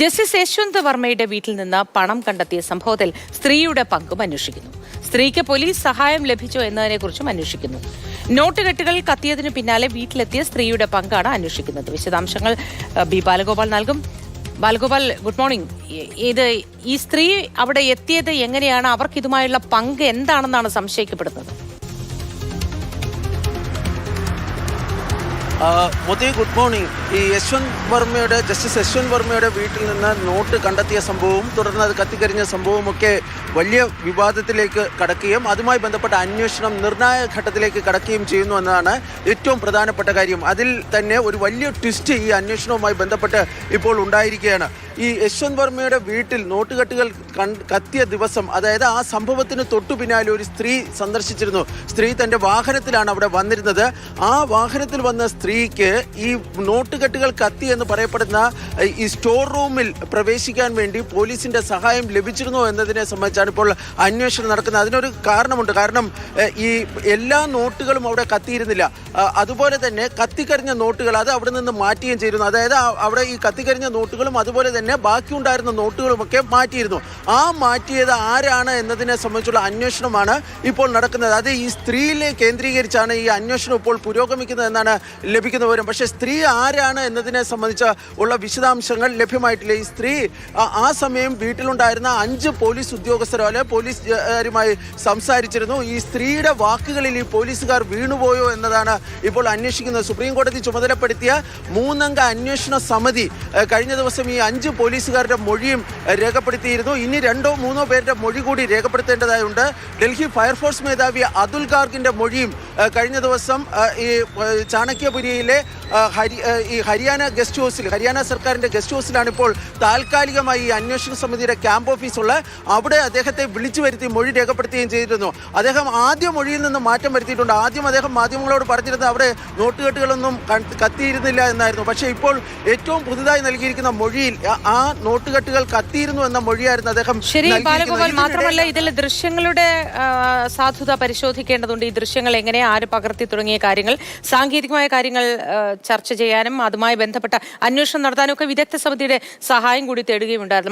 Justice Yashwant വർമ്മയുടെ വീട്ടിൽ നിന്ന് പണം കണ്ടെത്തിയ സംഭവത്തിൽ സ്ത്രീയുടെ പങ്കും അന്വേഷിക്കുന്നു. സ്ത്രീക്ക് പോലീസ് സഹായം ലഭിച്ചോ എന്നതിനെക്കുറിച്ചും അന്വേഷിക്കുന്നു. നോട്ട് കെട്ടുകൾ കത്തിയതിനു പിന്നാലെ വീട്ടിലെത്തിയ സ്ത്രീയുടെ പങ്കാണ് അന്വേഷിക്കുന്നത്. വിശദാംശങ്ങൾ ബി ബാലഗോപാൽ നൽകും. Balagopal good morning. ഇത് ഈ സ്ത്രീ അവിടെ എത്തിയത് എങ്ങനെയാണ്? അവർക്ക് ഇതുമായുള്ള പങ്ക് എന്താണെന്നാണ് സംശയിക്കപ്പെടുന്നത്? മോദി ഗുഡ് മോർണിംഗ് ഈ യശ്വന്ത് വർമ്മയുടെ ജസ്റ്റിസ് യശ്വന്ത് വർമ്മയുടെ വീട്ടിൽ നിന്ന് നോട്ട് കണ്ടെത്തിയ സംഭവവും തുടർന്ന് അത് കത്തിക്കരിഞ്ഞ ഒക്കെ വലിയ വിവാദത്തിലേക്ക് കടക്കുകയും അതുമായി ബന്ധപ്പെട്ട അന്വേഷണം നിർണായക ഘട്ടത്തിലേക്ക് കടക്കുകയും ചെയ്യുന്നു എന്നതാണ് ഏറ്റവും പ്രധാനപ്പെട്ട കാര്യം. അതിൽ തന്നെ ഒരു വലിയ ട്വിസ്റ്റ് ഈ അന്വേഷണവുമായി ബന്ധപ്പെട്ട് ഇപ്പോൾ ഉണ്ടായിരിക്കുകയാണ്. ഈ യശ്വന്ത് വർമ്മയുടെ വീട്ടിൽ നോട്ടുകെട്ടുകൾ കത്തിയ ദിവസം അതായത് ആ സംഭവത്തിന് തൊട്ടു പിന്നാലെ ഒരു സ്ത്രീ സന്ദർശിച്ചിരുന്നു. സ്ത്രീ തന്റെ വാഹനത്തിലാണ് അവിടെ വന്നിരുന്നത്. ആ വാഹനത്തിൽ വന്ന സ്ത്രീക്ക് ഈ നോട്ടുകെട്ടുകൾ കത്തി എന്ന് പറയപ്പെടുന്ന ഈ സ്റ്റോർ റൂമിൽ പ്രവേശിക്കാൻ വേണ്ടി പോലീസിന്റെ സഹായം ലഭിച്ചിരുന്നോ എന്നതിനെ സംബന്ധിച്ചാണ് ഇപ്പോൾ അന്വേഷണം നടക്കുന്നത്. അതിനൊരു കാരണമുണ്ട്. കാരണം ഈ എല്ലാ നോട്ടുകളും അവിടെ കത്തിയിരുന്നില്ല. അതുപോലെ തന്നെ കത്തിക്കരിഞ്ഞ നോട്ടുകൾ അത് അവിടെ നിന്ന് മാറ്റുകയും ചെയ്തിരുന്നു. അതായത് അവിടെ ഈ കത്തിക്കരിഞ്ഞ നോട്ടുകളും അതുപോലെ തന്നെ ബാക്കിയുണ്ടായിരുന്ന നോട്ടുകളുമൊക്കെ മാറ്റിയിരുന്നു. ആ മാറ്റിയത് ആരാണ് എന്നതിനെ സംബന്ധിച്ചുള്ള അന്വേഷണമാണ് ഇപ്പോൾ നടക്കുന്നത്. അത് ഈ സ്ത്രീയിലെ കേന്ദ്രീകരിച്ചാണ് ഈ അന്വേഷണം ഇപ്പോൾ പുരോഗമിക്കുന്നത് എന്നാണ് ലഭിക്കുന്ന വിവരം. പക്ഷേ സ്ത്രീ ആരാണ് എന്നതിനെ സംബന്ധിച്ച ഉള്ള വിശദാംശങ്ങൾ ലഭ്യമായിട്ടില്ല. ഈ സ്ത്രീ ആ സമയം വീട്ടിലുണ്ടായിരുന്ന അഞ്ച് പോലീസ് ഉദ്യോഗസ്ഥരോ അല്ലെ പോലീസുകാരുമായി സംസാരിച്ചിരുന്നു. ഈ സ്ത്രീയുടെ വാക്കുകളിൽ ഈ പോലീസുകാർ വീണുപോയോ എന്നതാണ് ഇപ്പോൾ അന്വേഷിക്കുന്നത്. സുപ്രീം കോടതി ചുമതലപ്പെടുത്തിയ മൂന്നംഗ അന്വേഷണ സമിതി കഴിഞ്ഞ ദിവസം ഈ അഞ്ച് പോലീസുകാരുടെ മൊഴിയും രേഖപ്പെടുത്തിയിരുന്നു. ഇനി രണ്ടോ മൂന്നോ പേരുടെ മൊഴി കൂടി രേഖപ്പെടുത്തേണ്ടതായുണ്ട്. ഡൽഹി ഫയർഫോഴ്സ് മേധാവി അതുൽ ഗാർഗിന്റെ മൊഴിയും കഴിഞ്ഞ ദിവസം ഈ ചാണക്യപുരിയിലെ ഹരി ഈ ഹരിയാന ഗസ്റ്റ് ഹൗസിൽ ഹരിയാന സർക്കാരിന്റെ ഗസ്റ്റ് ഹൗസിലാണ് ഇപ്പോൾ താൽക്കാലികമായി ഈ അന്വേഷണ സമിതിയുടെ ക്യാമ്പ് ഓഫീസുള്ള. അവിടെ അദ്ദേഹത്തെ വിളിച്ചു വരുത്തി മൊഴി രേഖപ്പെടുത്തുകയും ചെയ്തിരുന്നു. അദ്ദേഹം ആദ്യ മൊഴിയിൽ നിന്ന് മാറ്റം വരുത്തിയിട്ടുണ്ട്. ആദ്യം അദ്ദേഹം മാധ്യമങ്ങളോട് പറഞ്ഞിരുന്നത് അവിടെ നോട്ടുകെട്ടുകളൊന്നും കത്തിയിരുന്നില്ല എന്നായിരുന്നു. പക്ഷേ ഇപ്പോൾ ഏറ്റവും പുതുതായി നൽകിയിരിക്കുന്ന മൊഴിയിൽ ആ- നോട്ടുകെട്ടുകൾ കത്തിയിരുന്നു എന്ന മൊഴിയായിരുന്നു അദ്ദേഹം ശരി. ബാലഗോപാൽ മാത്രമല്ല ഇതിൽ ദൃശ്യങ്ങളുടെ സാധുത പരിശോധിക്കേണ്ടതുണ്ട് ഈ ദൃശ്യങ്ങൾ എങ്ങനെ ആര് പകർത്തി തുടങ്ങിയ കാര്യങ്ങൾ സാങ്കേതികമായ കാര്യങ്ങൾ ചർച്ച ചെയ്യാനും അതുമായി ബന്ധപ്പെട്ട അന്വേഷണം നടത്താനും ഒക്കെ വിദഗ്ധ സമിതിയുടെ സഹായം കൂടി തേടുകയുണ്ടായിരുന്നു